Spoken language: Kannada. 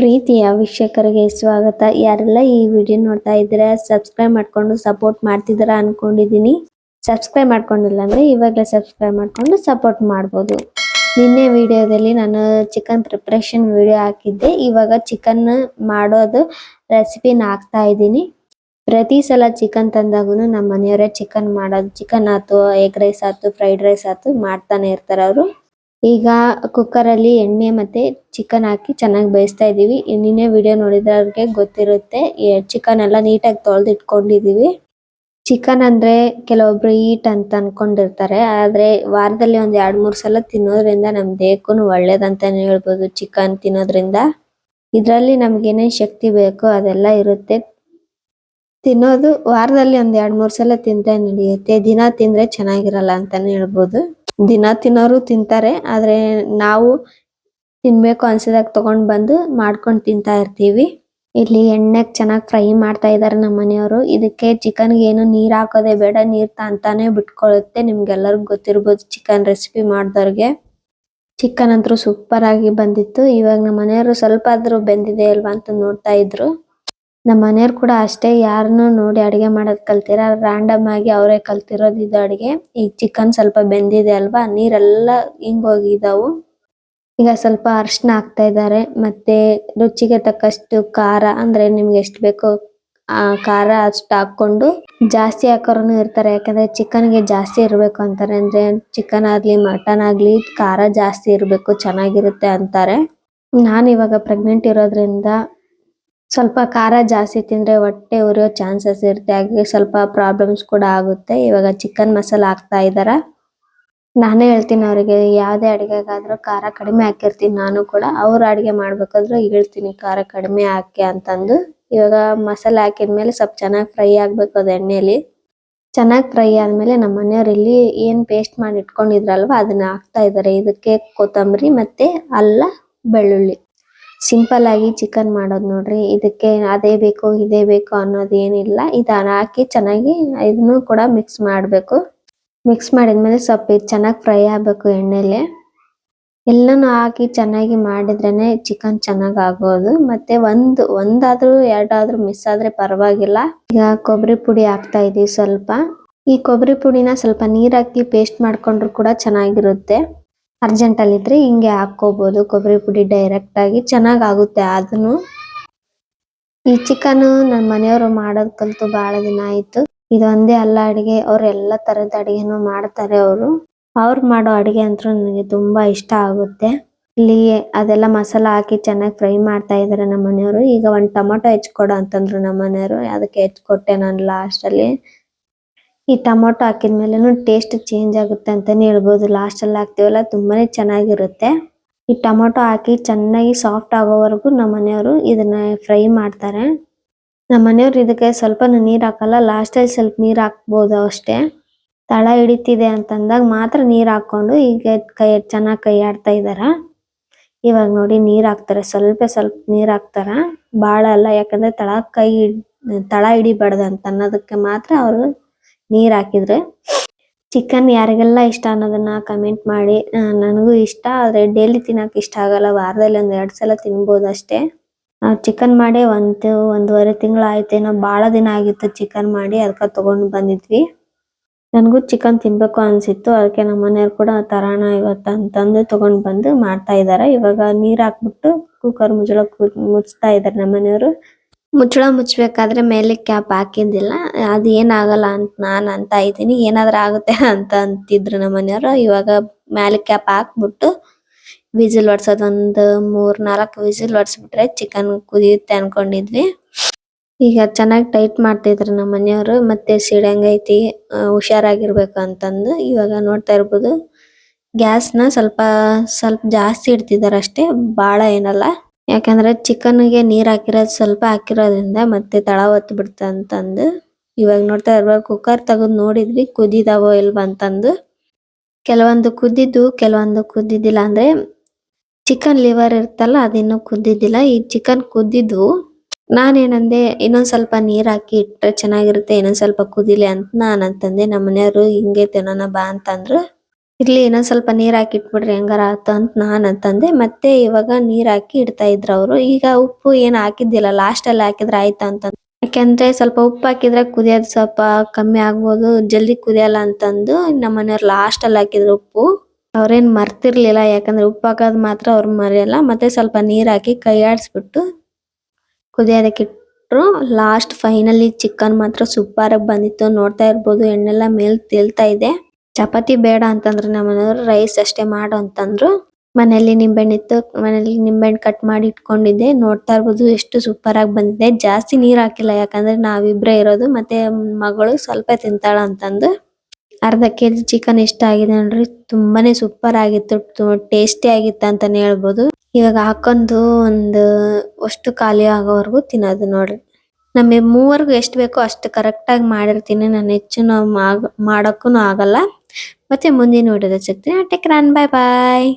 ಪ್ರೀತಿಯ ವೀಕ್ಷಕರಿಗೆ ಸ್ವಾಗತ. ಯಾರೆಲ್ಲ ಈ ವಿಡಿಯೋ ನೋಡ್ತಾ ಇದ್ರೆ ಸಬ್ಸ್ಕ್ರೈಬ್ ಮಾಡ್ಕೊಂಡು ಸಪೋರ್ಟ್ ಮಾಡ್ತಿದ್ದೀರಾ ಅನ್ಕೊಂಡಿದ್ದೀನಿ. ಸಬ್ಸ್ಕ್ರೈಬ್ ಮಾಡ್ಕೊಂಡಿಲ್ಲ ಅಂದ್ರೆ ಇವಾಗಲೇ ಸಬ್ಸ್ಕ್ರೈಬ್ ಮಾಡ್ಕೊಂಡು ಸಪೋರ್ಟ್ ಮಾಡ್ಬೋದು. ನಿನ್ನೆ ವಿಡಿಯೋದಲ್ಲಿ ನಾನು ಚಿಕನ್ ಪ್ರಿಪ್ರೇಷನ್ ವಿಡಿಯೋ ಹಾಕಿದ್ದೆ. ಇವಾಗ ಚಿಕನ್ ಮಾಡೋದು ರೆಸಿಪಿನ ಹಾಕ್ತಾ ಇದ್ದೀನಿ. ಪ್ರತಿ ಸಲ ಚಿಕನ್ ತಂದಾಗೂ ನಮ್ಮ ಮನೆಯವರೇ ಚಿಕನ್ ಮಾಡೋದು ಚಿಕನ್ ಆಯ್ತು ಎಗ್ ರೈಸ್ ಆಯ್ತು ಫ್ರೈಡ್ ರೈಸ್ ಆಯ್ತು ಮಾಡ್ತಾನೆ ಇರ್ತಾರೆ ಅವರು. ಈಗ ಕುಕ್ಕರ್ ಅಲ್ಲಿ ಎಣ್ಣೆ ಮತ್ತೆ ಚಿಕನ್ ಹಾಕಿ ಚೆನ್ನಾಗಿ ಬೇಯಿಸ್ತಾ ಇದೀವಿ ನಿನ್ನೆ ವಿಡಿಯೋ ನೋಡಿದವರಿಗೆ ಗೊತ್ತಿರುತ್ತೆ. ಚಿಕನ್ ಎಲ್ಲ ನೀಟಾಗಿ ತೊಳೆದು ಇಟ್ಕೊಂಡಿದೀವಿ ಚಿಕನ್ ಅಂದ್ರೆ ಕೆಲವೊಬ್ರು ಈಟ್ ಅಂತ ಅನ್ಕೊಂಡಿರ್ತಾರೆ. ಆದ್ರೆ ವಾರದಲ್ಲಿ ಒಂದ್ ಎರಡ್, ಮೂರ್ ಸಲ ತಿನ್ನೋದ್ರಿಂದ ನಮ್ ದೇಹಕ್ಕೂನು ಒಳ್ಳೇದಂತಾನೆ ಹೇಳ್ಬೋದು ಚಿಕನ್ ತಿನ್ನೋದ್ರಿಂದ. ಇದ್ರಲ್ಲಿ ನಮ್ಗೆ ಏನೇನ್ ಶಕ್ತಿ ಬೇಕೋ ಅದೆಲ್ಲ ಇರುತ್ತೆ. ತಿನ್ನೋದು ವಾರದಲ್ಲಿ ಒಂದ್ ಎರಡ್, ಮೂರ್ ಸಲ ತಿಂದ್ರೆ ನಡೆಯುತ್ತೆ. ದಿನ ತಿಂದ್ರೆ ಚೆನ್ನಾಗಿರಲ್ಲ ಅಂತಾನೆ ಹೇಳ್ಬೋದು. ದಿನ ತಿನ್ನೋರು ತಿಂತಾರೆ, ಆದ್ರೆ ನಾವು ತಿನ್ಬೇಕು ಅನ್ಸಿದಾಗ ತಗೊಂಡ್ ಬಂದು ಮಾಡ್ಕೊಂಡ್ ತಿಂತಾ ಇರ್ತೀವಿ. ಇಲ್ಲಿ ಎಣ್ಣೆಗ್ ಚೆನ್ನಾಗ್ ಫ್ರೈ ಮಾಡ್ತಾ ಇದಾರೆ ನಮ್ಮ ಮನೆಯವರು. ಇದಕ್ಕೆ ಚಿಕನ್ಗೆ ಏನು ನೀರ್ ಹಾಕೋದೇ ಬೇಡ, ನೀರ್ ತಾಂತಾನೆ ಬಿಟ್ಕೊಳ್ಳುತ್ತೆ ನಿಮ್ಗೆಲ್ಲರಿಗೂ ಗೊತ್ತಿರ್ಬೋದು ಚಿಕನ್ ರೆಸಿಪಿ ಮಾಡ್ದವ್ರಿಗೆ. ಚಿಕನ್ ಅಂತೂ ಸೂಪರ್ ಆಗಿ ಬಂದಿತ್ತು. ಇವಾಗ ನಮ್ಮ ಮನೆಯವರು ಸ್ವಲ್ಪ ಆದ್ರೂ ಬೆಂದಿದೆ ಅಲ್ವಾ ಅಂತ ನೋಡ್ತಾ ಇದ್ರು. ನಮ್ಮ ಮನೆಯವರು ಕೂಡ ಅಷ್ಟೇ, ಯಾರನ್ನು ನೋಡಿ ಅಡಿಗೆ ಮಾಡೋದು ಕಲ್ತಿರ ರಾಂಡಮ್ ಆಗಿ ಅವರೇ ಕಲ್ತಿರೋದು ಇದು ಅಡಿಗೆ. ಈ ಚಿಕನ್ ಸ್ವಲ್ಪ ಬೆಂದಿದೆ ಅಲ್ವಾ, ನೀರೆಲ್ಲ ಹಿಂಗೋಗಿದಾವು ಈಗ ಸ್ವಲ್ಪ ಅರಿಶಿನ ಹಾಕ್ತಾ ಇದ್ದಾರೆ, ಮತ್ತೆ ರುಚಿಗೆ ತಕ್ಕಷ್ಟು ಖಾರ, ಅಂದ್ರೆ ನಿಮ್ಗೆ ಎಷ್ಟು ಬೇಕೋ ಆ ಖಾರ ಅಷ್ಟು ಹಾಕೊಂಡು ಜಾಸ್ತಿ ಹಾಕೋರುನು ಇರ್ತಾರೆ, ಯಾಕಂದ್ರೆ ಚಿಕನ್ಗೆ ಜಾಸ್ತಿ ಇರ್ಬೇಕು ಅಂತಾರೆ, ಅಂದ್ರೆ ಚಿಕನ್ ಆಗ್ಲಿ ಮಟನ್ ಆಗ್ಲಿ, ಖಾರ ಜಾಸ್ತಿ ಇರ್ಬೇಕು, ಚೆನ್ನಾಗಿರುತ್ತೆ ಅಂತಾರೆ. ನಾನ್ ಇವಾಗ ಪ್ರೆಗ್ನೆಂಟ್ ಇರೋದ್ರಿಂದ ಸ್ವಲ್ಪ ಖಾರ ಜಾಸ್ತಿ ತಿಂದ್ರೆ ಹೊಟ್ಟೆ ಉರಿಯೋ ಚಾನ್ಸಸ್ ಇರುತ್ತೆ. ಹಾಗೆ ಸ್ವಲ್ಪ ಪ್ರಾಬ್ಲಮ್ಸ್ ಕೂಡ ಆಗುತ್ತೆ. ಇವಾಗ ಚಿಕನ್ ಮಸಾಲ ಹಾಕ್ತಾ ಇದಾರ ನಾನೇ ಹೇಳ್ತೀನಿ ಅವರಿಗೆ, ಯಾವ್ದೇ ಅಡಿಗೆಗಾದ್ರೂ ಖಾರ ಕಡಿಮೆ ಹಾಕಿರ್ತೀನಿ ನಾನು ಕೂಡ. ಅವ್ರು ಅಡಿಗೆ ಮಾಡ್ಬೇಕಾದ್ರೆ ಹೇಳ್ತೀನಿ ಖಾರ ಕಡಿಮೆ ಹಾಕಿ ಅಂತಂದು. ಇವಾಗ ಮಸಾಲ ಹಾಕಿದ್ಮೇಲೆ ಸ್ವಲ್ಪ ಚೆನ್ನಾಗಿ ಫ್ರೈ ಆಗ್ಬೇಕು ಅದು ಎಣ್ಣೆಲಿ. ಚೆನ್ನಾಗಿ ಫ್ರೈ ಆದ್ಮೇಲೆ ನಮ್ಮ ಮನೆಯವ್ರು ಇಲ್ಲಿ ಏನ್ ಪೇಸ್ಟ್ ಮಾಡಿ ಇಟ್ಕೊಂಡಿದ್ರಲ್ವಾ, ಅದನ್ನ ಹಾಕ್ತಾ ಇದಾರೆ ಇದಕ್ಕೆ ಕೊತ್ತಂಬರಿ ಮತ್ತೆ ಅಲ್ಲ ಬೆಳ್ಳುಳ್ಳಿ. ಸಿಂಪಲ್ ಆಗಿ ಚಿಕನ್ ಮಾಡೋದು ನೋಡ್ರಿ. ಇದಕ್ಕೆ ಅದೇ ಬೇಕು, ಇದೇ ಬೇಕು ಅನ್ನೋದು ಏನಿಲ್ಲ. ಇದನ್ನ ಹಾಕಿ ಚೆನ್ನಾಗಿ ಇದನ್ನು ಕೂಡ ಮಿಕ್ಸ್ ಮಾಡಬೇಕು. ಮಿಕ್ಸ್ ಮಾಡಿದ್ಮೇಲೆ ಸ್ವಲ್ಪ ಇದು ಚೆನ್ನಾಗಿ ಫ್ರೈ ಆಗಬೇಕು ಎಣ್ಣೆಲಿ. ಎಲ್ಲಾನು ಹಾಕಿ ಚೆನ್ನಾಗಿ ಮಾಡಿದ್ರೇನೆ ಚಿಕನ್ ಚೆನ್ನಾಗಿ ಆಗೋದು ಮತ್ತೆ ಒಂದು, ಒಂದಾದ್ರೂ ಎರಡಾದ್ರೂ ಮಿಸ್ ಆದ್ರೆ ಪರವಾಗಿಲ್ಲ. ಈಗ ಕೊಬ್ಬರಿ ಪುಡಿ ಹಾಕ್ತಾ ಇದೀವಿ ಸ್ವಲ್ಪ. ಈ ಕೊಬ್ಬರಿ ಪುಡಿನ ಸ್ವಲ್ಪ ನೀರ್ ಹಾಕಿ ಪೇಸ್ಟ್ ಮಾಡ್ಕೊಂಡ್ರು ಕೂಡ ಚೆನ್ನಾಗಿರುತ್ತೆ. ಅರ್ಜೆಂಟ್ ಅಲ್ಲಿ ಇದ್ರೆ ಹಿಂಗೆ ಹಾಕೋಬಹುದು ಕೊಬ್ಬರಿ ಪುಡಿ ಡೈರೆಕ್ಟ್ ಆಗಿ ಚೆನ್ನಾಗ್ ಆಗುತ್ತೆ ಅದನ್ನು. ಈ ಚಿಕನ್ ನಮ್ಮ ಮನೆಯವರು ಮಾಡೋದ್ ಕಲ್ತು ಬಹಳ ದಿನ ಆಯ್ತು. ಇದೊಂದೇ ಅಲ್ಲ ಅಡಿಗೆ. ಅವ್ರು ಎಲ್ಲಾ ತರದ ಅಡಿಗೆನು ಮಾಡ್ತಾರೆ ಅವರು. ಅವ್ರು ಮಾಡೋ ಅಡಿಗೆ ಅಂತೂ ನನಗೆ ತುಂಬಾ ಇಷ್ಟ ಆಗುತ್ತೆ. ಇಲ್ಲಿ ಅದೆಲ್ಲ ಮಸಾಲ ಹಾಕಿ ಚೆನ್ನಾಗಿ ಫ್ರೈ ಮಾಡ್ತಾ ಇದಾರೆ ನಮ್ಮ ಮನೆಯವರು. ಈಗ ಒಂದ್ ಟೊಮೊಟೊ ಹೆಚ್ಕೊಡು ಅಂತಂದ್ರು ನಮ್ಮ ಮನೆಯವರು. ಅದಕ್ಕೆ ಹೆಚ್ಕೊಟ್ಟೆ ನಾನು ಲಾಸ್ಟ್ ಅಲ್ಲಿ. ಈ ಟೊಮೊಟೊ ಹಾಕಿದ್ ಮೇಲೇನು ಟೇಸ್ಟ್ ಚೇಂಜ್ ಆಗುತ್ತೆ ಅಂತಾನೆ ಹೇಳ್ಬಹುದು ಲಾಸ್ಟ್ ಅಲ್ಲಿ ಹಾಕ್ತಿವಲ್ಲ, ತುಂಬಾನೇ ಚೆನ್ನಾಗಿರುತ್ತೆ. ಈ ಟೊಮೊಟೊ ಹಾಕಿ ಚೆನ್ನಾಗಿ ಸಾಫ್ಟ್ ಆಗೋವರೆಗೂ ನಮ್ಮ ಮನೆಯವರು ಇದನ್ನ ಫ್ರೈ ಮಾಡ್ತಾರೆ. ನಮ್ಮ ಮನೆಯವರು ಇದಕ್ಕೆ ಸ್ವಲ್ಪ ನೀರ್ ಹಾಕಲ್ಲ ಲಾಸ್ಟ್ ಅಲ್ಲಿ ಸ್ವಲ್ಪ ನೀರ್ ಹಾಕ್ಬಹುದು ಅಷ್ಟೇ. ತಳ ಹಿಡಿತಿದೆ ಅಂತಂದಾಗ ಮಾತ್ರ ನೀರ್ ಹಾಕೊಂಡು ಈಗ ಕೈ, ಚೆನ್ನಾಗಿ ಕೈ ಆಡ್ತಾ ಇದಾರ. ಇವಾಗ ನೋಡಿ ನೀರ್ ಹಾಕ್ತಾರೆ, ಸ್ವಲ್ಪ ಸ್ವಲ್ಪ ನೀರ್ ಹಾಕ್ತಾರ. ಬಹಳ ಅಲ್ಲ, ಯಾಕಂದ್ರೆ ತಳ ಕೈ, ತಳ ಹಿಡಿಬಾರ್ದು ಅಂತ ಅನ್ನೋದಕ್ಕೆ ಮಾತ್ರ ಅವರು ನೀರ್ ಹಾಕಿದ್ರೆ ಚಿಕನ್ ಯಾರಿಗೆಲ್ಲ ಇಷ್ಟ ಅನ್ನೋದನ್ನ ಕಮೆಂಟ್ ಮಾಡಿ. ನನಗೂ ಇಷ್ಟ, ಆದ್ರೆ ಡೈಲಿ ತಿನ್ನಕ್ ಇಷ್ಟ ಆಗಲ್ಲ. ವಾರದಲ್ಲಿ ಒಂದ್ ಎರಡ್ ಸಲ ತಿನ್ಬೋದು ಅಷ್ಟೇ. ನಾವ್ ಚಿಕನ್ ಮಾಡಿ ಒಂದು, ಒಂದೂವರೆ ತಿಂಗಳು ಆಯ್ತೇನೋ ಬಹಳ ದಿನ ಆಗಿತ್ತು ಚಿಕನ್ ಮಾಡಿ ಅದಕ್ಕ ತಗೊಂಡ್ ಬಂದಿದ್ವಿ. ನನಗೂ ಚಿಕನ್ ತಿನ್ಬೇಕು ಅನ್ಸಿತ್ತು. ಅದಕ್ಕೆ ನಮ್ಮ ಮನೆಯವ್ರು ಕೂಡ ತರೋಣ ಇವತ್ತು ಅಂತಂದು ತಗೊಂಡ್ ಬಂದು ಮಾಡ್ತಾ ಇದಾರೆ. ಇವಾಗ ನೀರ್ ಹಾಕ್ಬಿಟ್ಟು ಕುಕ್ಕರ್ ಮುಚ್ಚಳ ಮುಚ್ತಾ ಇದಾರೆ ನಮ್ಮ ಮನೆಯವರು. ಮುಚ್ಚಳ ಮುಚ್ಚಬೇಕಾದ್ರೆ ಮೇಲೆ ಕ್ಯಾಪ್ ಹಾಕಿದ್ದಿಲ್ಲ, ಅದು ಏನಾಗಲ್ಲ ಅಂತ ನಾನ್ ಅಂತ ಇದೀನಿ ಏನಾದ್ರು ಆಗುತ್ತೆ ಅಂತ ಅಂತಿದ್ರು ನಮ್ಮ ಮನೆಯವರು. ಇವಾಗ ಮೇಲೆ ಕ್ಯಾಪ್ ಹಾಕ್ಬಿಟ್ಟು ವಿಸಿಲ್ ಹೊಡ್ಸೋದು ಒಂದು ಮೂರ್ ನಾಲ್ಕು ವಿಸಿಲ್ ಹೊಡ್ಸ್ಬಿಟ್ರೆ ಚಿಕನ್ ಕುದಿಯುತ್ತೆ ಅನ್ಕೊಂಡಿದ್ವಿ. ಈಗ ಚೆನ್ನಾಗಿ ಟೈಟ್ ಮಾಡ್ತಿದ್ರು ನಮ್ಮ ಮನೆಯವರು, ಮತ್ತೆ ಸಿಡಂಗೈತಿ ಹುಷಾರಾಗಿರ್ಬೇಕು ಅಂತಂದು. ಇವಾಗ ನೋಡ್ತಾ ಇರ್ಬೋದು ಗ್ಯಾಸ್ನ ಸ್ವಲ್ಪ ಸ್ವಲ್ಪ ಜಾಸ್ತಿ ಇಡ್ತಿದಾರೆ ಅಷ್ಟೇ ಬಹಳ ಏನಲ್ಲ. ಯಾಕಂದ್ರೆ ಚಿಕನ್ಗೆ ನೀರ್ ಹಾಕಿರೋದು ಸ್ವಲ್ಪ ಹಾಕಿರೋದ್ರಿಂದ ಮತ್ತೆ ತಳ ಒತ್ತಿ ಬಿಡ್ತು ಅಂತಂದು. ಇವಾಗ ನೋಡ್ತಾ ಇರ್ಬೋದು ಕುಕ್ಕರ್ ತೆಗೆದು ನೋಡಿದ್ವಿ, ಕುದಿದಾವೋ ಇಲ್ವೋ ಅಂತಂದು. ಕೆಲವೊಂದು ಕುದ್ದಿದ್ದು ಕೆಲವೊಂದು ಕುದ್ದಿದ್ದಿಲ್ಲ ಅಂದ್ರೆ ಚಿಕನ್ ಲಿವರ್ ಇರ್ತಲ್ಲ ಅದಿನ್ನು ಕುದ್ದಿದ್ದಿಲ್ಲ ಈ ಚಿಕನ್ ಕುದ್ದಿದ್ವು ನಾನೇನಂದೆ, ಇನ್ನೊಂದ್ ಸ್ವಲ್ಪ ನೀರ್ ಹಾಕಿ ಇಟ್ರೆ ಚೆನ್ನಾಗಿರುತ್ತೆ, ಇನ್ನೊಂದ್ ಸ್ವಲ್ಪ ಕುದಿಲಿ ಅಂತ ನಾನ್ ಅಂತಂದೆ. ನಮ್ಮ ಮನೆಯವರು ಹಿಂಗೆ ತಿನ್ನೋಣ ಬಾ ಅಂತಂದ್ರು. ಇರ್ಲಿ, ಇನ್ನೊಂದ್ ಸ್ವಲ್ಪ ನೀರ್ ಹಾಕಿ ಇಟ್ಬಿಡ್ರಿ, ಹೆಂಗಾರ ಆತ ಅಂತ ನಾನ್ ಅಂತಂದೆ. ಮತ್ತೆ ಇವಾಗ ನೀರ್ ಹಾಕಿ ಇಡ್ತಾ ಇದ್ರು ಅವ್ರು. ಈಗ ಉಪ್ಪು ಏನ್ ಹಾಕಿದ್ದಿಲ್ಲ ಲಾಸ್ಟ್ ಅಲ್ಲಿ ಹಾಕಿದ್ರೆ ಆಯ್ತಾ ಅಂತ ಯಾಕೆಂದ್ರೆ ಸ್ವಲ್ಪ ಉಪ್ಪು ಹಾಕಿದ್ರೆ ಕುದಿಯೋದು ಸ್ವಲ್ಪ ಕಮ್ಮಿ ಆಗ್ಬೋದು, ಜಲ್ದಿ ಕುದಿಯಲ್ಲ ಅಂತಂದು ನಮ್ಮ ಮನೆಯವ್ರು ಲಾಸ್ಟ್ ಅಲ್ಲಿ ಹಾಕಿದ್ರು ಉಪ್ಪು. ಅವ್ರೇನ್ ಮರ್ತಿರ್ಲಿಲ್ಲ, ಯಾಕಂದ್ರೆ ಉಪ್ಪು ಹಾಕೋದ್ ಮಾತ್ರ ಅವ್ರು ಮರೆಯಲ್ಲ. ಮತ್ತೆ ಸ್ವಲ್ಪ ನೀರ್ ಹಾಕಿ ಕೈ ಆಡಿಸ್ಬಿಟ್ಟು ಕುದಿಯೋದಕ್ಕೆ ಇಟ್ರು. ಲಾಸ್ಟ್ ಫೈನಲಿ ಚಿಕನ್ ಮಾತ್ರ ಸೂಪರ್ ಆಗಿ ಬಂದಿತ್ತು. ನೋಡ್ತಾ ಇರ್ಬೋದು, ಎಣ್ಣೆಲ್ಲ ಮೇಲ್ ತೇಲ್ತಾ ಇದೆ. ಚಪಾತಿ ಬೇಡ ಅಂತಂದ್ರು ನಮ್ ಮನೆಯವ್ರು ರೈಸ್ ಅಷ್ಟೇ ಮಾಡು ಅಂತಂದ್ರು. ಮನೇಲಿ ನಿಂಬೆಹಣ್ಣು ಇತ್ತು ಮನೇಲಿ ನಿಂಬೆಹಣ್ಣು ಕಟ್ ಮಾಡಿ ಇಟ್ಕೊಂಡಿದ್ದೆ. ನೋಡ್ತಾ ಇರ್ಬೋದು ಎಷ್ಟು ಸೂಪರ್ ಆಗಿ ಬಂದಿದೆ. ಜಾಸ್ತಿ ನೀರ್ ಹಾಕಿಲ್ಲ, ಯಾಕಂದ್ರೆ ನಾವಿಬ್ರೇ ಇರೋದು. ಮತ್ತೆ ಮಗಳು ಸ್ವಲ್ಪ ತಿಂತಾಳ ಅಂತಂದು. ಅರ್ಧ ಕೆಜಿ ಚಿಕನ್ ಇಷ್ಟ ಆಗಿದೆ ನೋಡ್ರಿ. ತುಂಬಾನೇ ಸೂಪರ್ ಆಗಿತ್ತು ಟೇಸ್ಟಿ ಆಗಿತ್ತು ಅಂತಾನೆ ಹೇಳ್ಬೋದು. ಇವಾಗ ಹಾಕೊಂಡು ಒಂದು ಅಷ್ಟು ಖಾಲಿ ಆಗೋವರೆಗೂ ತಿನ್ನೋದು ನೋಡ್ರಿ. ನಮಗೆ ಮೂವರ್ಗು ಎಷ್ಟು ಬೇಕೋ ಅಷ್ಟು ಕರೆಕ್ಟ್ ಆಗಿ ಮಾಡಿರ್ತೀನಿ. ನಾನು ಹೆಚ್ಚು ನಾವು ಮಾಡೋಕ್ಕೂ ಆಗಲ್ಲ. ಮತ್ತೆ ಮುಂದಿನ ನೋಡೋದ ಸಿಗ್ತೀನಿ. ಟೆಕ್ ರನ್ ಬಾಯ್ ಬಾಯ್